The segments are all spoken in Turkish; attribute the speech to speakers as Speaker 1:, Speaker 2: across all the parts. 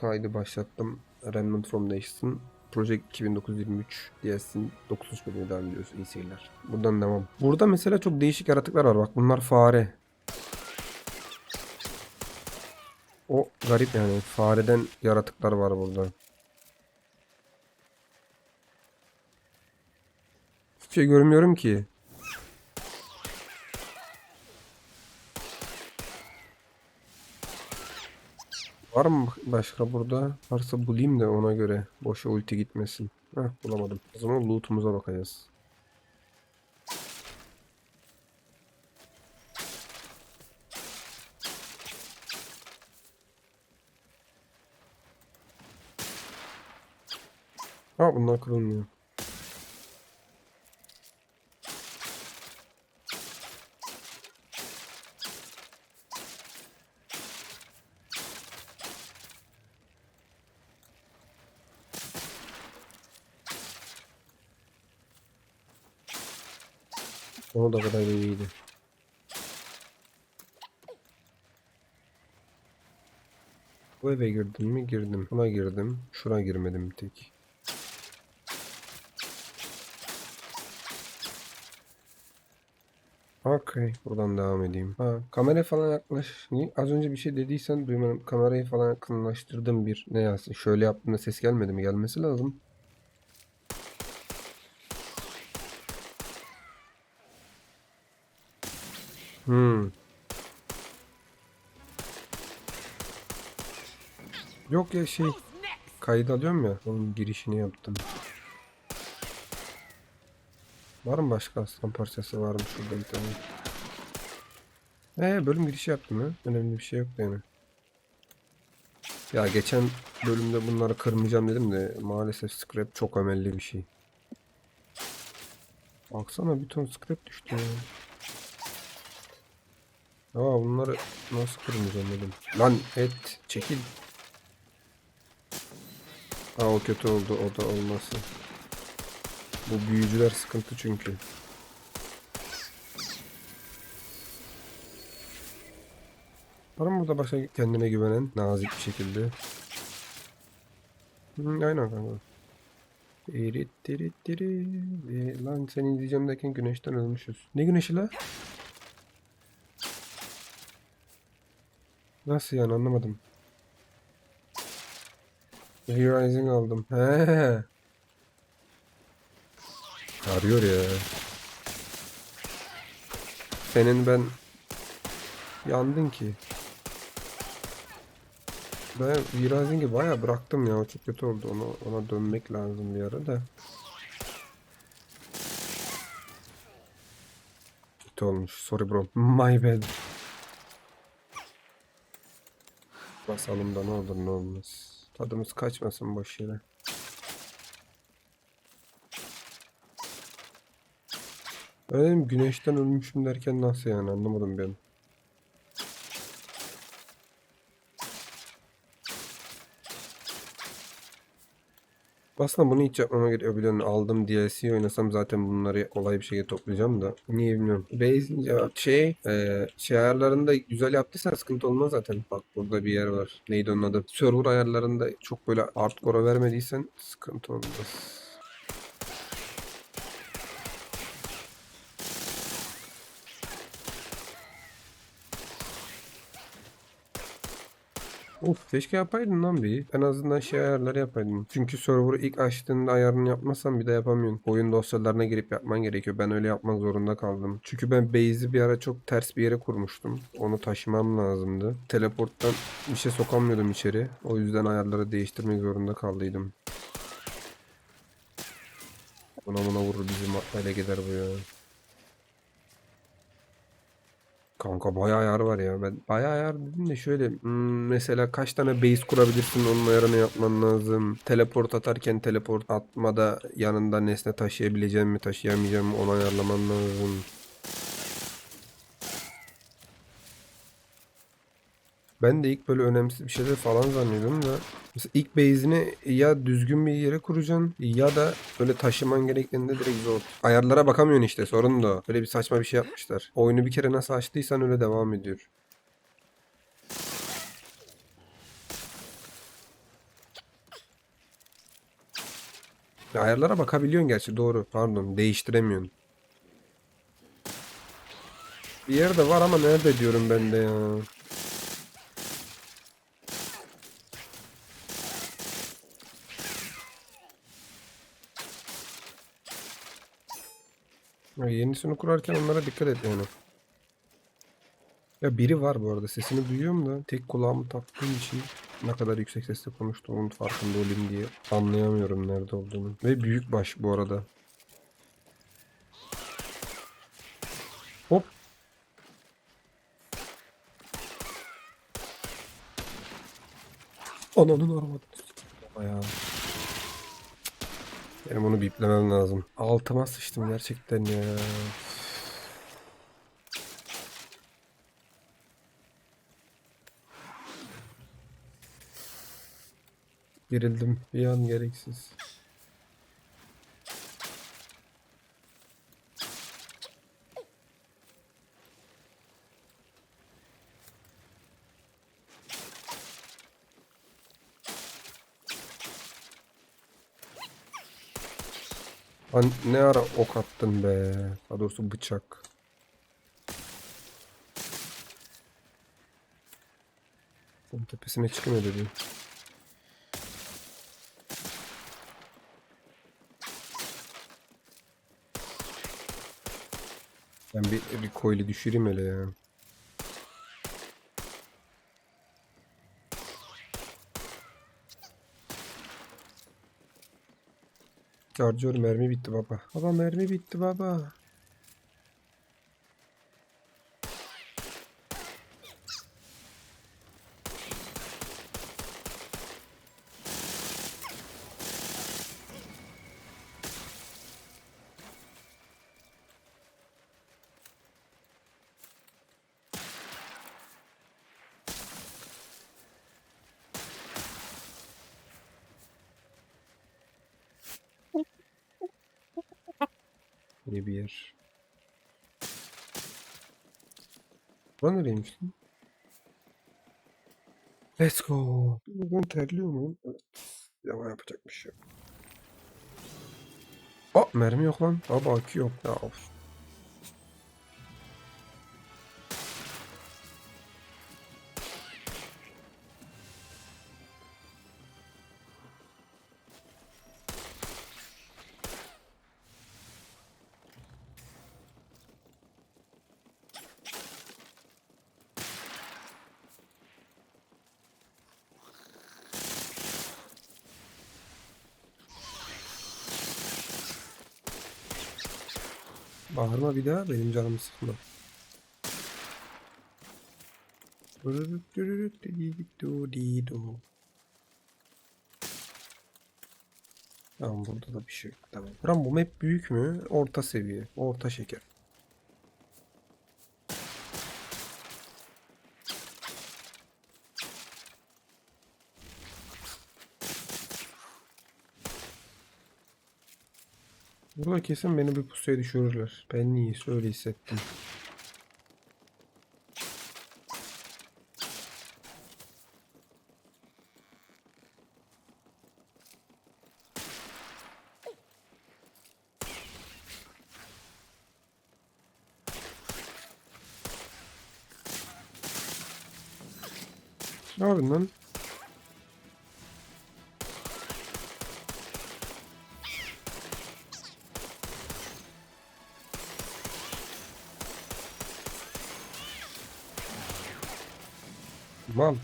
Speaker 1: kaydı başlattım. Remnant from Nation. Project 2923 DLC'nin 9. bölümü devam ediyoruz. İyi seyirler. Buradan devam. Burada mesela çok değişik yaratıklar var. Bak bunlar fare. O garip yani. Fareden yaratıklar var burada. Hiçbir şey görmüyorum ki. Var mı başka burada? Varsa bulayım da ona göre. Boşa ulti gitmesin. Heh bulamadım. O zaman loot'umuza bakacağız. Ha bunlar kırılmıyor. Da kadar iyiydi. Bu eve girdim mi? Girdim. Buna girdim. Şuna girmedim bir tek. Okey. Buradan devam edeyim. Ha, kameraya falan yaklaş. Niye? Az önce bir şey dediysen duymadım. Kamerayı falan yakınlaştırdım bir. Ne yazsın? Şöyle yaptığında ses gelmedi mi? Gelmesi lazım. Hmm. Yok ya şey kayıt alıyorum ya onun girişini yaptım. Var mı başka aslan parçası var mı şurada bir tane? Ee bölüm girişi yaptım ya. Önemli bir şey yok yani. Ya geçen bölümde bunları kırmayacağım dedim de maalesef scrap çok emelli bir şey. Baksana bir ton scrap düştü ya. Aa bunları nasıl kırmayacağım dedim. Lan et çekil. Aa o kötü oldu o da olması. Bu büyücüler sıkıntı çünkü. Var mı burada başka kendine güvenen nazik bir şekilde? Hı, aynen kanka. Tirit tirit tirit. Ee, lan seni izleyeceğim derken güneşten ölmüşüz. Ne güneşi la? Nasıl yani anlamadım. Rising aldım. He. Arıyor ya. Senin ben yandın ki. Ben Rising'i baya bıraktım ya. O çok kötü oldu. Ona, ona dönmek lazım bir ara da. Kötü olmuş. Sorry bro. My bad. Basalım da ne olur ne olmaz. Tadımız kaçmasın boş yere. Ben dedim güneşten ölmüşüm derken nasıl yani anlamadım ben. Aslında bunu hiç yapmama gerekiyor biliyorsun aldım DLC oynasam zaten bunları kolay bir şekilde toplayacağım da niye bilmiyorum. Base şey e, şey ayarlarında güzel yaptıysan sıkıntı olmaz zaten. Bak burada bir yer var. Neydi onun adı? Server ayarlarında çok böyle hardcore'a vermediysen sıkıntı olmaz. Of keşke yapaydın lan bir. En azından şey ayarları yapaydın. Çünkü server'ı ilk açtığında ayarını yapmazsan bir de yapamıyorsun. Oyun dosyalarına girip yapman gerekiyor. Ben öyle yapmak zorunda kaldım. Çünkü ben base'i bir ara çok ters bir yere kurmuştum. Onu taşımam lazımdı. Teleporttan bir şey sokamıyordum içeri. O yüzden ayarları değiştirmek zorunda kaldıydım. Buna buna vurur bizim ele gider bu ya. Kanka bayağı ayar var ya. Ben bayağı ayar dedim de şöyle hmm, mesela kaç tane base kurabilirsin onun ayarını yapman lazım. Teleport atarken teleport atmada yanında nesne taşıyabileceğim mi taşıyamayacağım mı onu ayarlaman lazım. Ben de ilk böyle önemsiz bir şeyler falan zannediyordum da. Mesela ilk base'ini ya düzgün bir yere kuracaksın ya da böyle taşıman gerektiğinde direkt zor. Ayarlara bakamıyorsun işte sorun da. Böyle bir saçma bir şey yapmışlar. Oyunu bir kere nasıl açtıysan öyle devam ediyor. Ayarlara bakabiliyorsun gerçi doğru. Pardon değiştiremiyorsun. Bir yerde var ama nerede diyorum ben de ya. Ya yenisini kurarken onlara dikkat et yani. Ya biri var bu arada sesini duyuyorum da tek kulağımı taktığım için ne kadar yüksek sesle konuştuğumun farkında olayım diye anlayamıyorum nerede olduğunu. Ve büyük baş bu arada. Hop. Ananın aramadı. Ya. Benim onu biplemem lazım. Altıma sıçtım gerçekten ya. Gerildim bir an gereksiz. Lan ne ara ok attın be? Daha doğrusu bıçak. Onun tepesine çıkmıyor dedi. Ben bir recoil'i düşüreyim hele ya. Charger mermi bitti baba. Baba mermi bitti baba. İyi bir yer. Bura nereymiş? Let's go. Ben terliyor muyum? Evet. Yama yapacak bir şey yok. Aa mermi yok lan. Aa akü yok. Ya of. Bağırma bir daha benim canımı sıkma. Tamam burada da bir şey yok. Tamam. Buram bu map büyük mü? Orta seviye. Orta şeker. Burada kesin beni bir pusuya düşürürler. Ben niye öyle hissettim. Mal.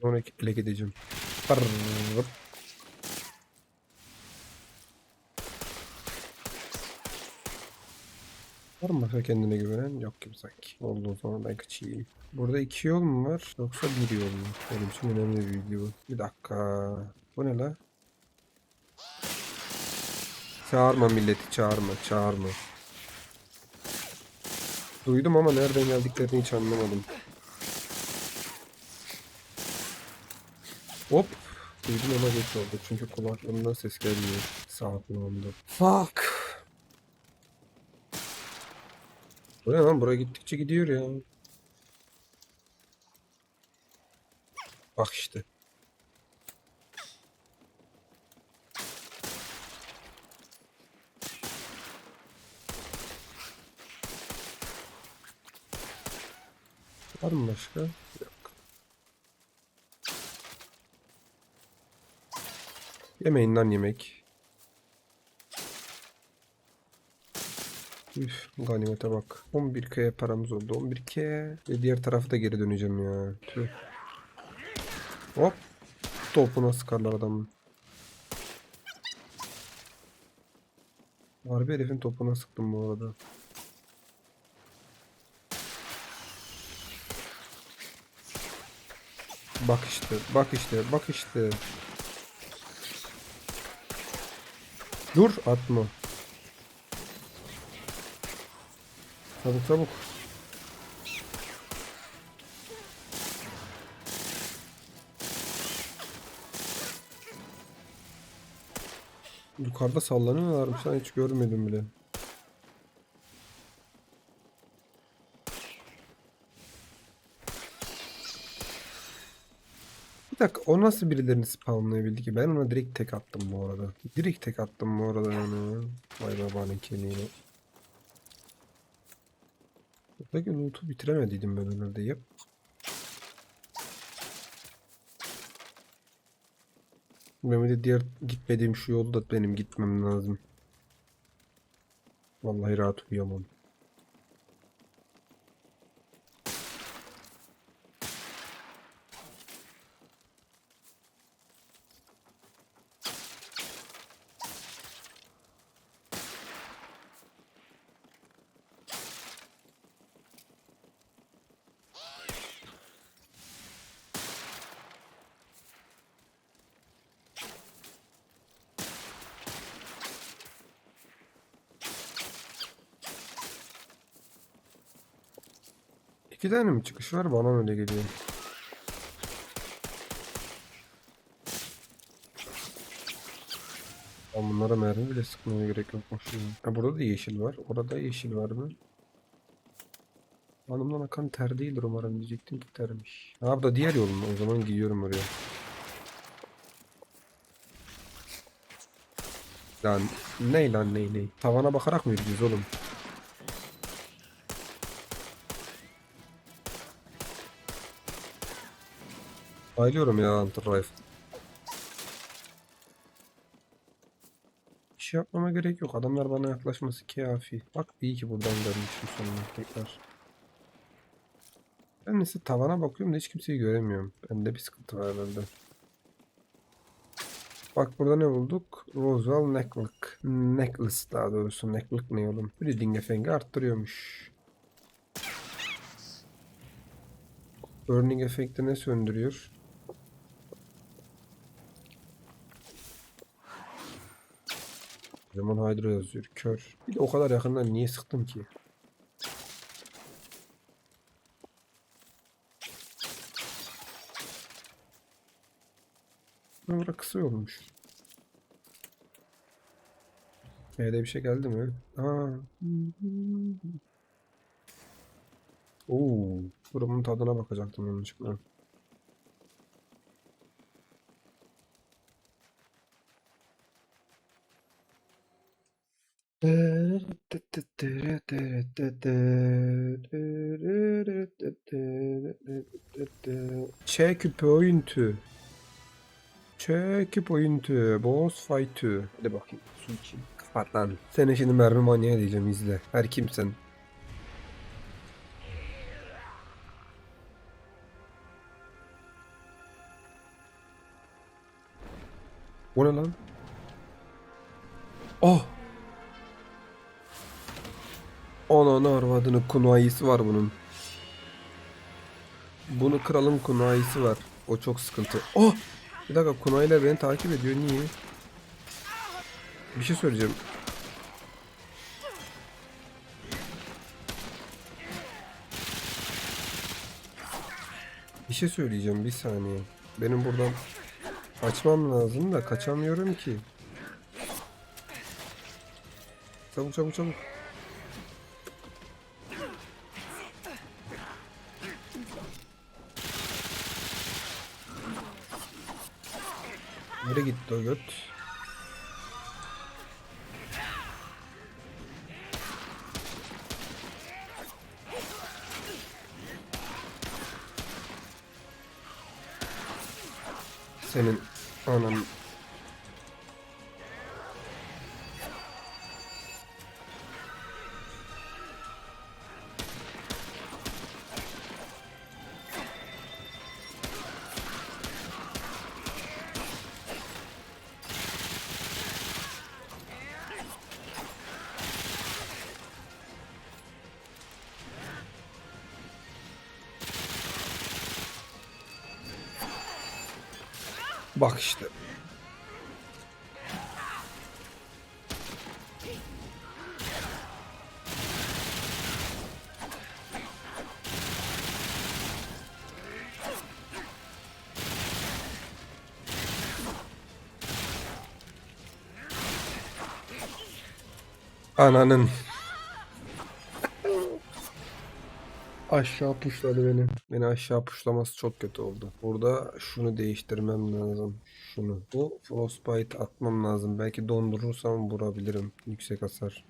Speaker 1: Sonraki ele gideceğim. Pırrrr. Var mı kendine güvenen? Yok gibi sanki. Oldu o zaman ben. Burada iki yol mu var? Yoksa bir yol mu? Benim için önemli bir bilgi. Bir dakika. Bu ne la? Çağırma milleti çağırma çağırma. Duydum ama nereden geldiklerini hiç anlamadım. Hop. Duydum ama geç oldu çünkü kulaklarımdan ses gelmiyor. Sağ kulağımda. Fuck. Bu ne lan? Buraya gittikçe gidiyor ya. Bak işte. Var mı başka? Yok. Yemeyin lan yemek. Üf, ganimete bak. 11k paramız oldu. 11k. Ve diğer tarafa da geri döneceğim ya. Tüh. Hop. Topuna sıkarlar adamın. Harbi herifin topuna sıktım bu arada. Bak işte, bak işte, bak işte. Dur, atma. Çabuk çabuk. Yukarıda sallanıyorlarmış sen hiç görmedim bile. Bir dakika o nasıl birilerini spamlayabildi ki? Ben ona direkt tek attım bu arada. Direkt tek attım bu arada yani. Vay babanın kemiğine. Buradaki loot'u bitiremediydim ben herhalde. Yap. Benim de diğer gitmediğim şu yolu da benim gitmem lazım. Vallahi rahat uyuyamam. İki tane mi çıkış var? Bana öyle geliyor. Ama bunlara mermi bile sıkmaya gerek yokmuş. Ha, burada da yeşil var. Orada yeşil var mı? Hanımdan akan ter değildir umarım diyecektim ki termiş. Ha bu da diğer yolun. O zaman gidiyorum oraya. Lan ney lan ney ney? Tavana bakarak mı yürüyoruz oğlum? Bayılıyorum ya Hunter Rifle. Bir şey yapmama gerek yok. Adamlar bana yaklaşması kafi. Bak iyi ki buradan dönmüşüm sonuna tekrar. Ben neyse tavana bakıyorum da hiç kimseyi göremiyorum. Bende bir sıkıntı var herhalde. Bak burada ne bulduk? Roswell Necklace. Necklace daha doğrusu. Necklace ne oğlum? Breeding Effect'i arttırıyormuş. Burning Effect'i ne söndürüyor? O zaman Hydra yazıyor. Kör. Bir de o kadar yakından niye sıktım ki? Bura kısa olmuş. E'de bir şey geldi mi? Aa. Oo. Buramın tadına bakacaktım yanlışlıkla. Checkpoint. Checkpoint. Boss fight. Hadi bakayım. Su için. Kapat lan. Seni şimdi mermi manyağı diyeceğim izle. Her kimsen. O ne lan? Oh! Ananı arvadını kunayisi var bunun. Bunu kralın kunayisi var. O çok sıkıntı. Oh! Bir dakika kunayla beni takip ediyor. Niye? Bir şey söyleyeceğim. Bir şey söyleyeceğim bir saniye. Benim buradan açmam lazım da kaçamıyorum ki. Çabuk çabuk çabuk. Göt? Senin anan Bak işte. Ananın. Aşağı puşladı beni. Beni aşağı puşlaması çok kötü oldu. Burada şunu değiştirmem lazım. Şunu. Bu frostbite atmam lazım. Belki dondurursam vurabilirim. Yüksek hasar.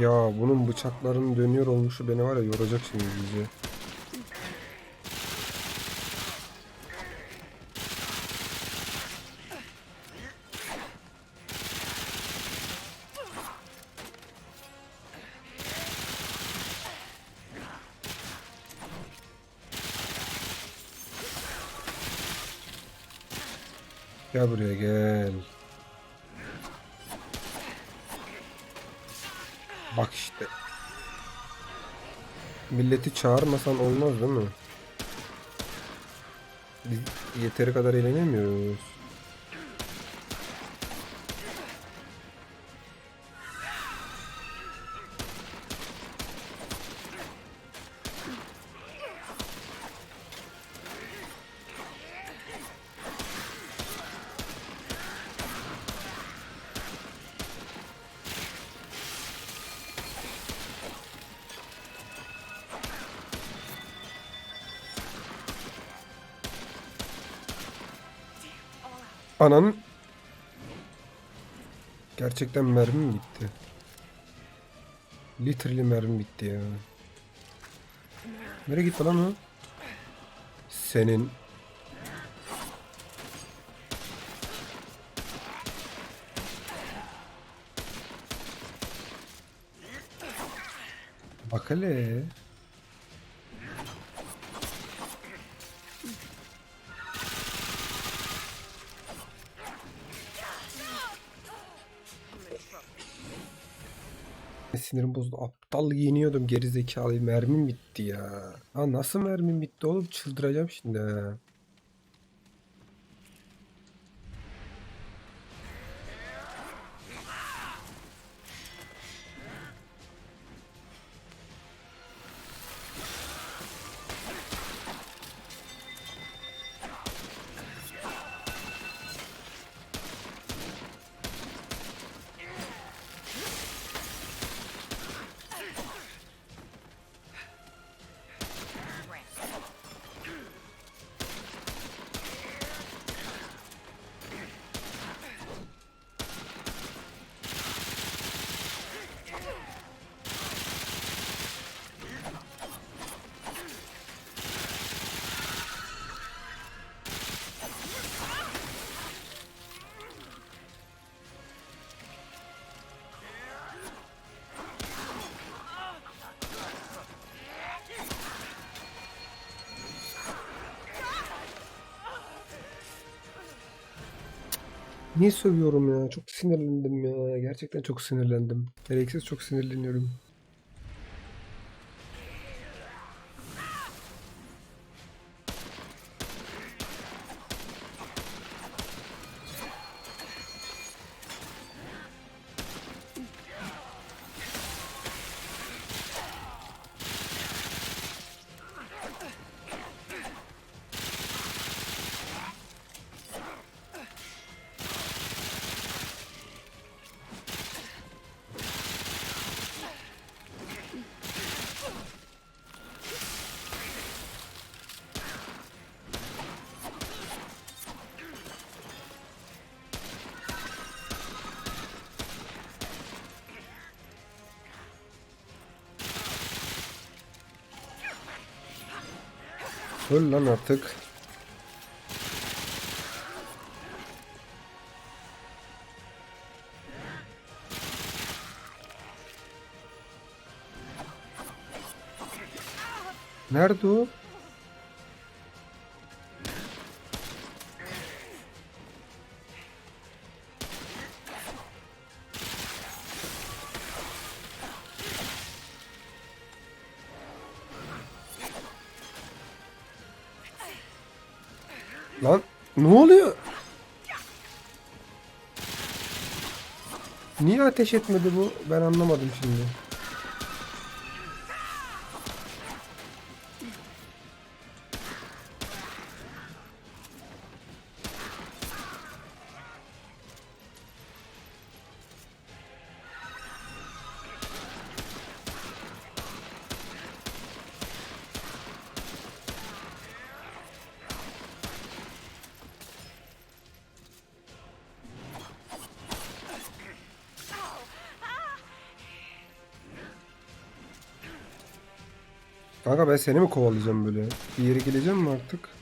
Speaker 1: Ya bunun bıçaklarının dönüyor olmuşu beni var ya yoracak şimdi iyice. Gel buraya gel. Bak işte. Milleti çağırmasan olmaz değil mi? Biz yeteri kadar eğlenemiyoruz. Ananın Gerçekten mermi mi bitti? Literally mermi bitti ya. Nereye gitti lan o? Senin Bak hele. Sinirim bozuldu. Aptal giyiniyordum geri zekalı. Mermim bitti ya. Ha nasıl mermim bitti oğlum? Çıldıracağım şimdi ha. Niye sövüyorum ya? Çok sinirlendim ya. Gerçekten çok sinirlendim. Gereksiz çok sinirleniyorum. Öl lan artık. Nerede o? Niye ateş etmedi bu? Ben anlamadım şimdi. Seni mi kovalayacağım böyle? Bir yere geleceğim mi artık?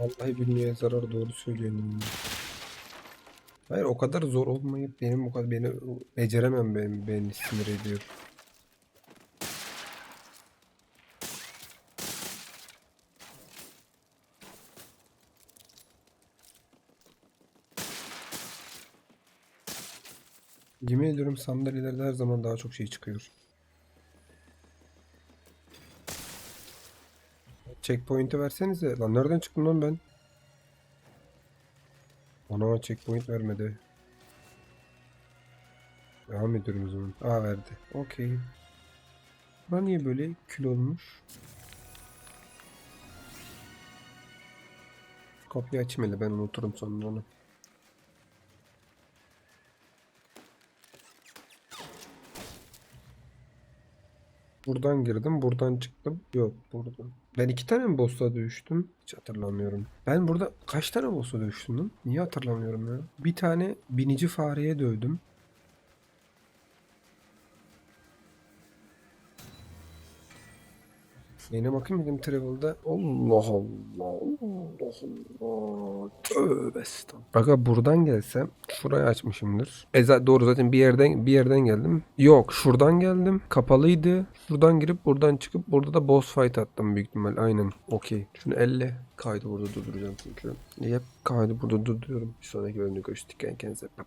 Speaker 1: Vallahi bilmeye zarar doğru söylüyorum. Hayır o kadar zor olmayıp benim o kadar beni beceremem ben beni sinir ediyor. Yemin ediyorum sandalyelerde her zaman daha çok şey çıkıyor. Checkpoint'i versenize. Lan nereden çıktım lan ben? Ana checkpoint vermedi. Devam ediyorum o zaman. Aa verdi. Okey. Ben niye böyle kül olmuş? Kapıyı açayım ben unuturum sonra onu. Buradan girdim, buradan çıktım. Yok, buradan. Ben iki tane mi boss'a dövüştüm? Hiç hatırlamıyorum. Ben burada kaç tane boss'a dövüştüm lan? Niye hatırlamıyorum ya? Bir tane binici fareye dövdüm. Yine bakayım dedim Travel'da. Allah Allah. Allah Allah. Tövbe estağfurullah. Aga buradan gelsem şurayı açmışımdır. E doğru zaten bir yerden bir yerden geldim. Yok şuradan geldim. Kapalıydı. Şuradan girip buradan çıkıp burada da boss fight attım büyük ihtimal. Aynen. Okey. Şunu elle. Kaydı burada durduracağım çünkü. Yep. Kaydı burada durduruyorum. Bir sonraki bölümde görüştük. Kendinize. Bye bye.